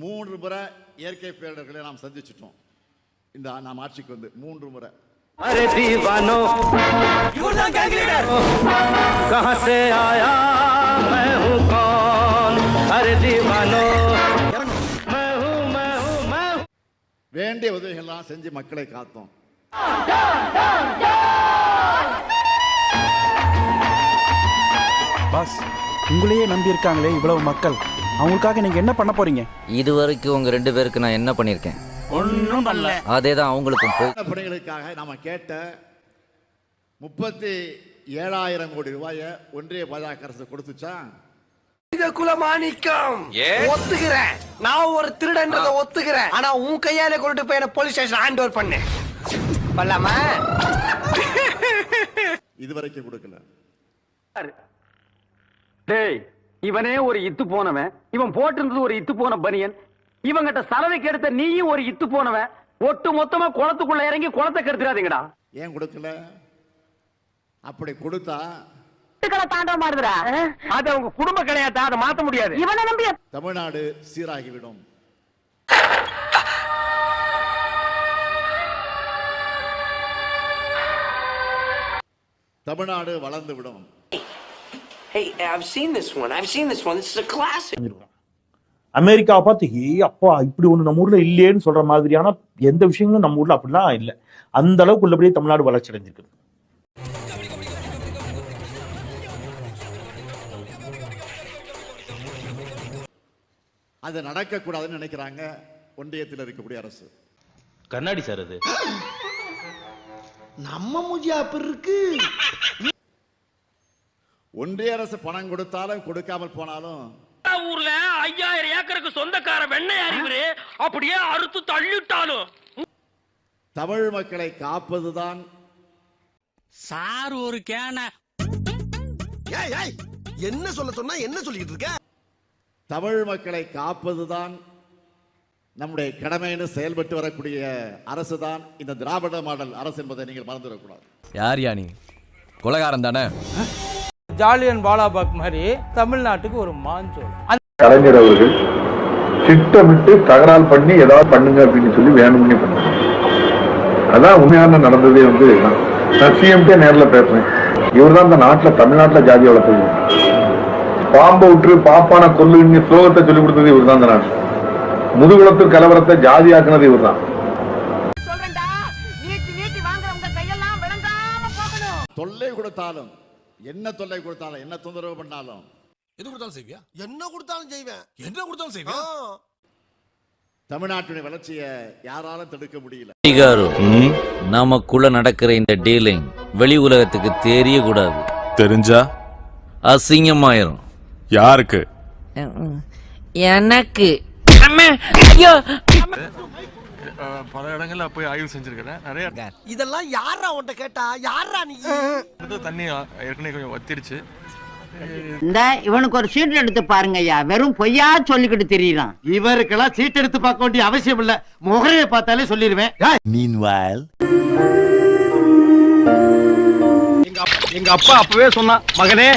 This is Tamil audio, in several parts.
மூன்று முறை இயற்கை பேரிடர்களை நாம் சந்திச்சிட்டோம். இந்த நாம் ஆட்சிக்கு வந்து மூன்று முறை. வேண்டிய உதவிகள்லாம் செஞ்சு மக்களை காத்தோம். பாஸ் உங்களையே நம்பியிருக்காங்களே இவ்வளவு மக்கள். அவங்களுக்காக நீங்க என்ன பண்ண போறீங்க? இது வரைக்கும் உங்க ரெண்டு பேருக்கு நான் என்ன பண்ணியிருக்கேன்? ஒன்றும் பண்ணல. அதே தான் அவங்களுக்கும் போய் இந்த பணிகளுக்காக நாம கேட்ட முப்பத்தி ஏழாயிரம் கோடி ரூபாயை ஒன்றிய பாஜக அரசு கொடுத்துச்சா? குலமாணிக்கம் ஒத்துக்கிறேன். நான் ஒரு திருடன்றத ஒத்துக்கிறேன். ஆனா உன் கையால கொண்டு போய் என்ன போலீஸ் ஸ்டேஷன் ஹேண்ட் ஓவர் பண்ணு. பண்ணலாமா? இதுவரைக்கும் கொடுக்கல. டேய் இவனே ஒரு இத்து போனவன். இவன் போட்டிருந்தது ஒரு இத்து போன பனியன். இவங்கிட்ட சலவைக்கு எடுத்த நீயும் ஒரு இத்து போனவன். ஒட்டு மொத்தமா குளத்துக்குள்ள இறங்கி குளத்தை கெடுத்துறாதீங்கடா. ஏன் கொடுக்கல? அப்படி கொடுத்தா? தாண்டவ மாறுதுடா. அது அவங்க குடும்ப கிடையாது அதை மாத்த முடியாது. இவனை நம்பி தமிழ்நாடு சீராகிவிடும். தமிழ்நாடு வளர்ந்து விடும் Hey, I've seen this one. I've seen this one. This is a classic. அமெரிக்காவை பார்த்து "ஏய், அப்பா இப்படி ஒண்ணு நம்ம ஊர்ல இல்லையேன்னு சொல்ற மாதிரியான எந்த விஷயங்களும் நம்ம ஊர்ல அப்படிலாம் இல்ல அந்த அளவுக்கு உள்ளபடியே தமிழ்நாடு வளர்ச்சி அடைஞ்சிருக்கு அது நடக்கக்கூடாதுன்னு நினைக்கிறாங்க ஒன்றியத்தில் இருக்கக்கூடிய அரசு கண்ணாடி சார் அது ஒன்றிய அரசு பணம் கொடுத்தாலும் கொடுக்காமல் போனாலும். ஊர்ல ஐயாயிரம் ஏக்கருக்கு சொந்தக்கார வெண்ணெய் அறிவுரு அப்படியே அறுத்து தள்ளிட்டாலும். தமிழ் மக்களை காப்பதுதான். சார் ஒரு கேன. என்ன சொல்ல சொன்னா என்ன சொல்லிட்டு இருக்க? தமிழ் மக்களை காப்பதுதான். நம்முடைய கடமைன்னு செயல்பட்டு வரக்கூடிய அரசு தான் இந்த திராவிட மாடல் அரசு என்பதை நீங்கள் மறந்துவிடக்கூடாது. யார் யானி? கொலகாரம் தானே? ஜாலியன் வாலாபாக் மாதிரி தமிழ்நாட்டுக்கு ஒரு மாஞ்சோல். கலைஞர் அவர்கள் திட்டமிட்டு தகராறு பண்ணி ஏதாவது பண்ணுங்க அப்படின்னு சொல்லி வேணும்னே பண்ணாங்க. அதான் உண்மையான நடந்ததே வந்து. நான் சிஎம்கே நேர்ல பேசுறேன். இவர் தான் இந்த நாட்டுல தமிழ்நாட்டுல ஜாதி வளர்த்தது பாம்பை விட்டு பாப்பான கொல்லுன்னு ஸ்லோகத்தை சொல்லி கொடுத்தது இவர் தான் இந்த நாட்டுல முதுகுளத்து கலவரத்தை ஜாதி ஆக்குனது இவர் தான் தொல்லை கொடுத்தாலும் என்ன தொல்லை கொடுத்தாலும் என்ன தொந்தரவு பண்ணாலும். என்ன கொடுத்தாலும் செய்வேன். என்ன கொடுத்தாலும் செய்வேன் தமிழ்நாட்டுடைய வளர்ச்சியை யாராலும் தடுக்க முடியல. அதிகாரம். நமக்குள்ள நடக்கிற இந்த டீலிங் வெளி உலகத்துக்கு தெரியக்கூடாது. தெரிஞ்சா? அசிங்கமாயிரும். யாருக்கு? எனக்கு. பல இடங்கள்ல போய் ஆய்வு செஞ்சிருக்கிறேன். நிறைய இதெல்லாம் யாரா உன்ட்ட கேட்டா? யாரா நீ? தண்ணி ஏற்கனவே கொஞ்சம் வத்திருச்சு. இந்த இவனுக்கு ஒரு சீட் எடுத்து பாருங்க ஐயா. வெறும் பொய்யா சொல்லிக்கிட்டு தெரியலாம் இவருக்கெல்லாம் சீட் எடுத்து பார்க்க வேண்டிய அவசியம் இல்ல. முகரையை பார்த்தாலே சொல்லிடுவேன் எங்க அப்பா அப்பவே சொன்னான் மகனே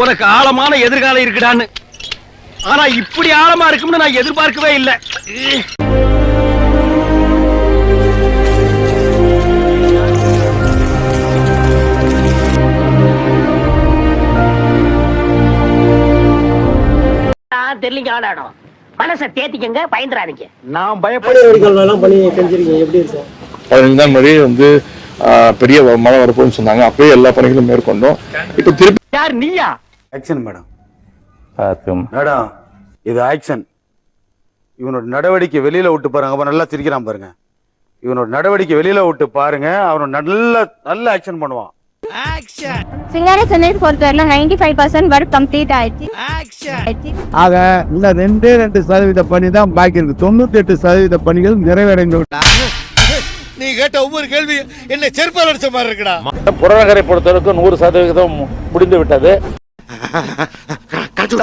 உனக்கு ஆழமான எதிர்காலம் இருக்குடான்னு. ஆனா இப்படி ஆழமா இருக்கும்னு நான் எதிர்பார்க்கவே இல்லை. தெரியலீங்க ஆளாடும் மனசை தேத்திக்கங்க பயந்துறாதீங்க. நான் பயப்படுறவர்கள் பண்ணி செஞ்சிருக்கீங்க எப்படி சார்? பதினஞ்சாம் மணி வந்து பெரிய மழை வரப்போன்னு சொன்னாங்க. அப்பயே எல்லா பணிகளும் மேற்கொண்டோம். இப்ப திருப்பி யார் நீயா? ஆக்ஷன் மேடம் மேடம் இது ஆக்ஷன் இவனோட நடவடிக்கை வெளியில விட்டு பாருங்க. அப்ப நல்லா சிரிக்கிறான் பாருங்க. இவனோட நடவடிக்கை வெளியில விட்டு பாருங்க. அவன் நல்ல நல்ல ஆக்ஷன் பண்ணுவான். சிங்கார சென்னை பொறுத்தவரையில ninety five percent work complete ஆயிடுச்சு ஆயிடுச்சு. ஆக இந்த ரெண்டே ரெண்டு சதவீத பணி தான் பாக்கி இருக்கு. தொண்ணூத்தி எட்டு சதவீத பணிகள் நிறைவடைந்து நீ கேட்ட ஒவ்வொரு கேள்வி என்ன செருப்பால் அடிச்ச மாதிரி இருக்குடா. புறநகரை பொறுத்தவரைக்கும் நூறு சதவிகிதம் முடிந்து விட்டது. கழுத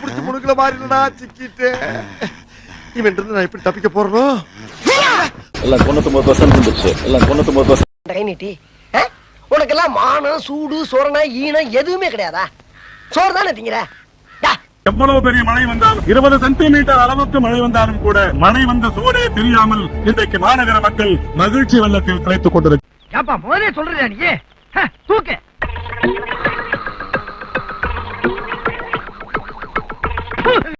பிடிச்சி? முடுக்கல மாதிரி இல்லடா சிக்கிட்டு. இவன் இருந்து நான் எப்படி தப்பிக்க போறோம் எல்லாம் தொண்ணூத்தி பர்சன்ட் இருந்துச்சு எல்லாம் தொண்ணூத்தி பர்சன்ட் கை நீட்டி உனக்கெல்லாம் மானம் சூடு சொரணை ஈனம் எதுவுமே கிடையாதா? சோறு தானே திங்கிற எவ்வளவு பெரிய மழை வந்தாலும் இருபது சென்டிமீட்டர் அளவுக்கு மழை வந்தாலும் கூட மழை வந்த சூடே தெரியாமல் இன்றைக்கு மாநகர மக்கள் மகிழ்ச்சி வெள்ளத்தில் ஏப்பா முதலே சொல்றியா நீ? தூக்கு.